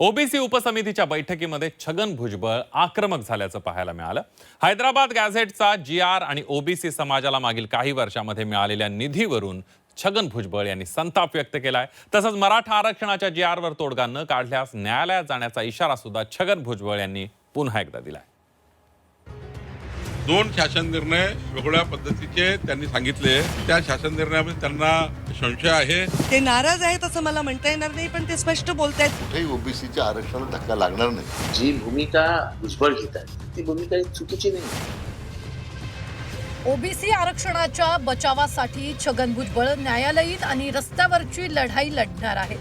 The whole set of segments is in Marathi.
ओबीसी उपसमितीच्या बैठकीमध्ये छगन भुजबळ आक्रमक झाल्याचं पाहायला मिळालं. हैदराबाद गॅझेटचा जी आर आणि ओबीसी समाजाला मागील काही वर्षामध्ये मिळालेल्या निधीवरून छगन भुजबळ यांनी संताप व्यक्त केलाय. तसंच मराठा आरक्षणाच्या जी आरवर तोडगा न काढल्यास न्यायालयात जाण्याचा इशारा सुद्धा छगन भुजबळ यांनी पुन्हा एकदा दिलाय. दोन शासन निर्णय वेगवेगळ्या पद्धतीचे त्यांनी सांगितले. त्या शासन निर्णयामध्ये त्यांना संशय आहे. ते नाराज आहेत असं मला म्हणता येणार नाही पण ते स्पष्ट बोलतायत. कुठेही ओबीसीच्या आरक्षणाला धक्का लागणार नाही. जी भूमिका भुजबळ घेत आहे ती भूमिका ही चुकीची नाही. ओबीसी आरक्षणाच्या बचावासाठी छगन भुजबळ न्यायालयीन आणि रस्त्यावरची लढाई लढणार आहे.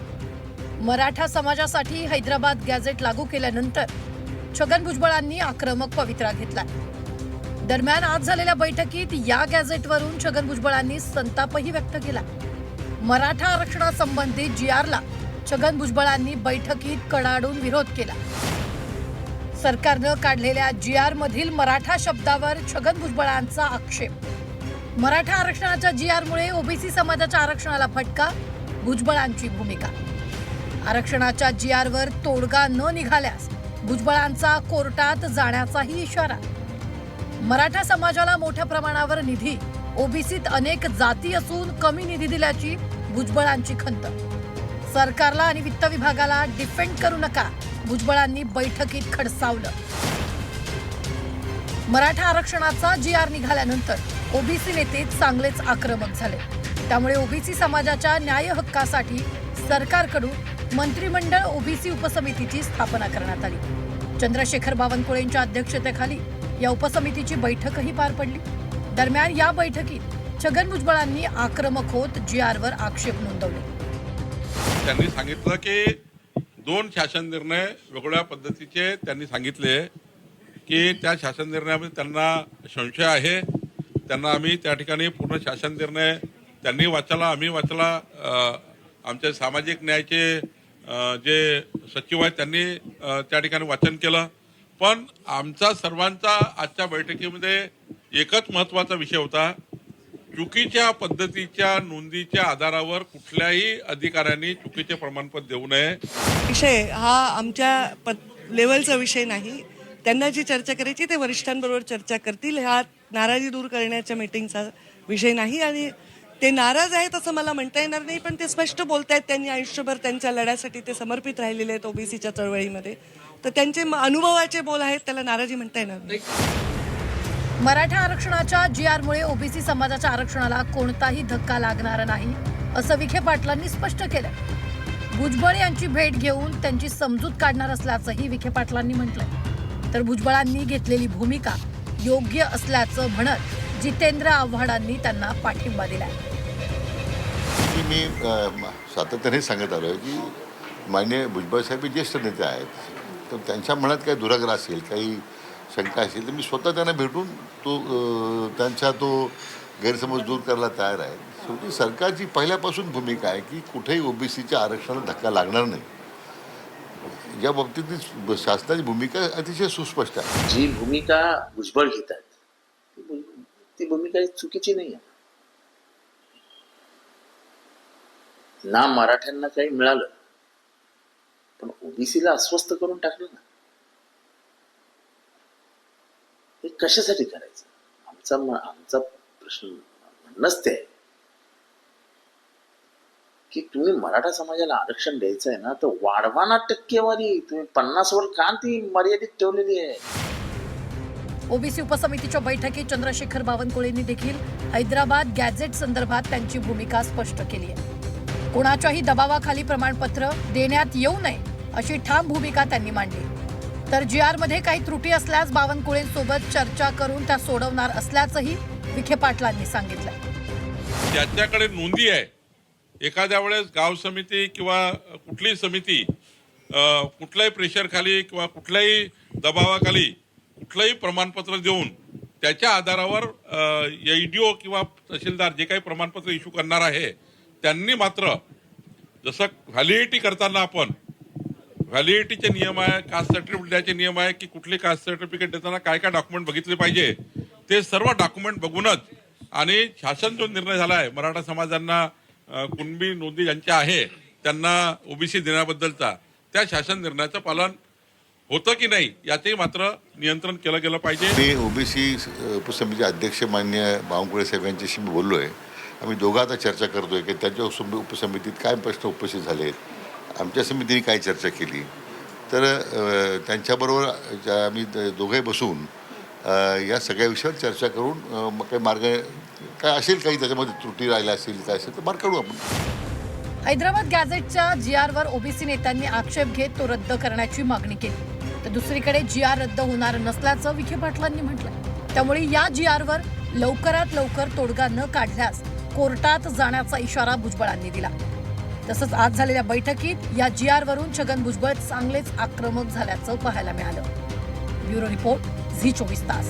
मराठा समाजासाठी हैदराबाद गॅझेट लागू केल्यानंतर छगन भुजबळांनी आक्रमक पवित्रा घेतला दरम्यान आज झालेल्या बैठकीत या गॅझेटवरून छगन भुजबळांनी संतापही व्यक्त केला. मराठा आरक्षणासंबंधित जी आरला छगन भुजबळांनी बैठकीत कडाडून विरोध केला. सरकारनं काढलेल्या जी आर मधील मराठा शब्दावर छगन भुजबळांचा आक्षेप. मराठा आरक्षणाच्या जी आरमुळे ओबीसी समाजाच्या आरक्षणाला फटका भुजबळांची भूमिका. आरक्षणाच्या जी आरवर तोडगा न निघाल्यास भुजबळांचा कोर्टात जाण्याचाही इशारा. मराठा समाजाला मोठ्या प्रमाणावर निधी ओबीसीत अनेक जाती असून कमी निधी दिल्याची भुजबळांची खंत. सरकारला आणि वित्त विभागाला डिफेंड करू नका भुजबळांनी बैठकीत खडसावलं. मराठा आरक्षणाचा जी आर निघाल्यानंतर ओबीसी नेते चांगलेच आक्रमक झाले. त्यामुळे ओबीसी समाजाच्या न्याय हक्कासाठी सरकारकडून मंत्रिमंडळ ओबीसी उपसमितीची स्थापना करण्यात आली. चंद्रशेखर बावनकुळेंच्या अध्यक्षतेखाली या उपसमितीची बैठकही पार पडली. दरम्यान या बैठकीत छगन भुजबळांनी आक्रमक होत जी आरवर आक्षेप नोंदवले. त्यांनी सांगितलं की दोन शासन निर्णय वेगवेगळ्या पद्धतीचे त्यांनी सांगितले की त्या शासन निर्णयामध्ये त्यांना संशय आहे. त्यांना आम्ही त्या ठिकाणी पूर्ण शासन निर्णय त्यांनी वाचला आम्ही वाचला. आमच्या सामाजिक न्यायाचे जे सचिव आहेत त्यांनी त्या ठिकाणी वाचन केलं. पण आमचा सर्वांचा आजच्या बैठकीमध्ये एकच महत्त्वाचा विषय होता. चुकीच्या पद्धतीच्या नोंदीच्या आधारावर कुठल्याही अधिकाऱ्यांनी चुकीचे प्रमाणपत्र देऊ नये. विषय हा आमच्या पद- लेवलचा विषय नाही. त्यांना जी चर्चा करायची ते वरिष्ठांबरोबर चर्चा करतील. हा नाराजी दूर करण्याच्या मीटिंगचा विषय नाही आणि ते नाराज आहेत असं मला म्हणता येणार नाही पण ते स्पष्ट बोलतायत. त्यांनी आयुष्यभर त्यांच्या लढ्यासाठी ते समर्पित राहिलेले आहेत ओबीसीच्या चळवळीमध्ये. तर त्यांचे अनुभवाचे बोल आहेत त्याला नाराजी म्हणता येणार नाही. मराठा आरक्षणाच्या जी आरमुळे ओबीसी समाजाच्या आरक्षणाला कोणताही धक्का लागणार नाही असं विखे पाटलांनी स्पष्ट केलं भुजबळ यांची भेट घेऊन त्यांची समजूत काढणार असल्याचंही विखे पाटलांनी म्हटलंय. तर भुजबळांनी घेतलेली भूमिका योग्य असल्याचं म्हणत जितेंद्र आव्हाडांनी त्यांना पाठिंबा दिलाय. की मी सातत्याने सांगत आलो की मान्य भुजबळ साहेब हे ज्येष्ठ नेते आहेत. तर त्यांच्या मनात काही दुराग्रह असेल काही शंका असेल तर मी स्वतः त्यांना भेटून तो त्यांचा तो गैरसमज दूर करायला तयार आहे. शेवटी सरकारची पहिल्यापासून भूमिका आहे की कुठेही ओबीसीच्या आरक्षणाला धक्का लागणार नाही. या बाबतीत शासनाची भूमिका अतिशय सुस्पष्ट आहे. जी भूमिका भुजबळ घेत आहेत ती भूमिका चुकीची नाही आहे. ना मराठ्यांना काही मिळालं पण ओबीसीला अस्वस्थ करून टाकलं ना हे कशासाठी करायचं? आमचा आमचा प्रश्न म्हणणंच ते आहे. की तुम्ही मराठा समाजाला आरक्षण द्यायचं आहे ना तर वाढवा ना टक्केवारी तुम्ही पन्नास वर का ती मर्यादित ठेवलेली आहे. ओबीसी उपसमितीच्या बैठकीत चंद्रशेखर बावनकुळेंनी देखील हैदराबाद गॅझेट संदर्भात त्यांची भूमिका स्पष्ट केली आहे. कुणाच्याही दबावाखाली प्रमाणपत्र देण्यात येऊ नये अशी ठाम भूमिका त्यांनी मांडली. तर जी आरमध्ये काही त्रुटी असल्यास बावनकुळेंसोबत चर्चा करून त्या सोडवणार असल्याचंही विखे पाटलांनी सांगितलं. ज्याच्याकडे नोंदी आहे एखाद्या वेळेस गाव समिती किंवा कुठलीही समिती कुठल्याही प्रेशरखाली किंवा कुठल्याही दबावाखाली कुठलंही प्रमाणपत्र देऊन त्याच्या आधारावर एडीओ किंवा तहसीलदार जे काही प्रमाणपत्र इश्यू करणार आहे त्यांनी मात्र जसं व्हॅलिडिटी करताना आपण व्हॅलिडिटीचे नियम आहे कास्ट सर्टिफिकेट द्यायचे नियम आहे की कुठले कास्ट सर्टिफिकेट देताना काय काय डॉक्युमेंट बघितले पाहिजे ते सर्व डॉक्युमेंट बघूनच आणि शासन जो निर्णय झाला आहे मराठा समाजांना कुणबी नोंदी ज्यांच्या आहे त्यांना ओबीसी देण्याबद्दलचा त्या शासन निर्णयाचं पालन होतं की नाही याचंही मात्र नियंत्रण केलं गेलं पाहिजे. मी ओबीसी उपसमितीचे अध्यक्ष मान्य बावनकुळे साहेब यांच्याशी मी बोललो आहे आम्ही दोघं आता चर्चा करतोय की त्यांच्या उपसम- उपसमितीत काय प्रश्न उपस्थित झाले आहेत आमच्या समितीने काय चर्चा केली? तर त्यांच्याबरोबर ज्या आम्ही द- दोघंही बसून या सगळ्या विषयावर चर्चा करून मग काही मार्ग काय असेल काही त्याच्यामध्ये त्रुटी राहिल्या असेल काय असेल तर मार्ग काढू आपण. हैदराबाद गॅझेटच्या जी आरवर ओबीसी नेत्यांनी आक्षेप घेत तो रद्द करण्याची मागणी केली. तर दुसरीकडे जी आर रद्द होणार नसल्याचं विखे पाटलांनी म्हटलं त्यामुळे या जी आरवर लवकरात लवकर तोडगा न काढल्यास कोर्टात जाण्याचा इशारा भुजबळांनी दिला. तसंच आज झालेल्या बैठकीत या जी आरवरून छगन भुजबळ चांगलेच आक्रमक झाल्याचं पाहायला मिळालं. ब्युरो रिपोर्ट झी चोवीस तास.